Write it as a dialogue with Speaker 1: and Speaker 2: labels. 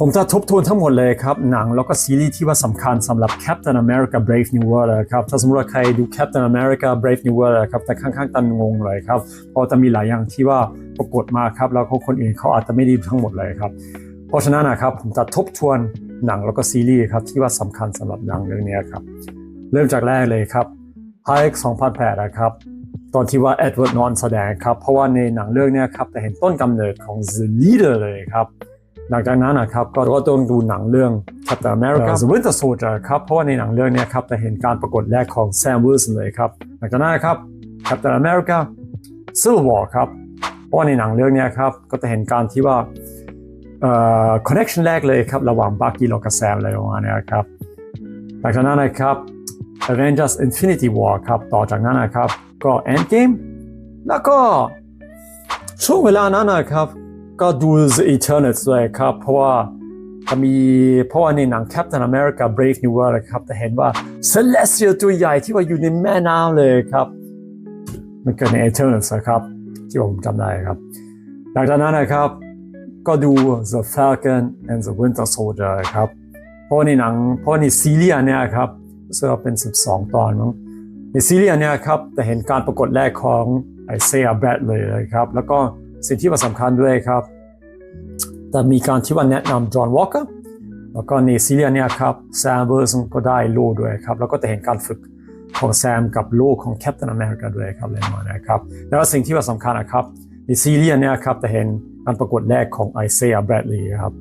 Speaker 1: ผมจะทบทวนทั้งหมดเลยครับ หนังแล้วก็ซีรีส์ที่ว่าสำคัญสำหรับ Captain America Brave New World นะครับ ถ้าสมมติว่าใครดู Captain America Brave New World ครับ แต่ข้างๆตันงงเลยครับ เพราะจะมีหลายอย่างที่ว่าปรากฏมาครับ แล้วก็คนอื่นเขาอาจจะไม่ได้ทั้งหมดเลยครับ เพราะฉะนั้นนะครับผมจะทบทวนหนังแล้วก็ซีรีส์ครับที่ว่าสำคัญสำหรับหนังเรื่องนี้ครับ เริ่มจากแรกเลยครับ Hulk 2008นะครับตอนที่ว่าเอ็ดเวิร์ดนอนแสดงครับ เพราะว่าในหนังเรื่องนี้ครับจะเห็นต้นกำเนิดของ The Leader เลยครับ หลังจากนั้นนะครับก็ก็ต้องดูหนังเรื่อง Captain America The Winter Soldier ครับเพราะว่าในหนังเรื่องนี้ครับจะเห็นการปรากฏแรกของ Sam Wilson เลยครับหลังจากนั้นครับ Captain America Civil War ครับเพราะว่าในหนังเรื่องนี้ครับก็จะเห็นการที่ว่าเอ่อ connection แรกเลยครับ ระหว่างบักกี้แล้วก็แซมอะไรประมาณนี้ครับหลังจากนั้นนะครับ Avengers Infinity War ครับต่อจากนั้นนะครับก็ Endgame แล้วก็ช่วงเวลานั้นนะครับ ก็ดู The Eternals ด้วยครับ เพราะว่าจะมีเพราะว่าในหนัง Captain America Brave New World นะครับจะเห็นว่า Celestial ตัวใหญ่ที่ว่าอยู่ในแม่น้ำเลยครับ มันเกิดใน Eternals ครับ ที่ผมจำได้ครับหลังจากนั้นนะครับก็ดู The Falcon and the Winter Soldier ครับเพราะในหนังเพราะในซีรีส์เนี่ยครับรู้สึกว่าเป็น 12 ตอนมั้งในซีรีส์เนี่ยครับจะเห็นการปรากฏแรกของไอเซียแบรดเลยครับ แล้วก็ สิ่งที่มันสำคัญด้วยครับ แต่มีการที่ว่าแนะนำจอห์นวอลเกอร์แล้วก็ในซีรีส์อันเนี่ยครับแซมเวอร์สก็ได้โล่ด้วยครับ แล้วก็จะเห็นการฝึกของแซมกับโล่ของแคปตันอเมริกาด้วยครับเลยมานะครับ แล้วสิ่งที่ว่าสำคัญนะครับในซีรีส์อันเนี่ยครับจะเห็นการปรากฏแรกของไอเซียแบรดลีย์ครับ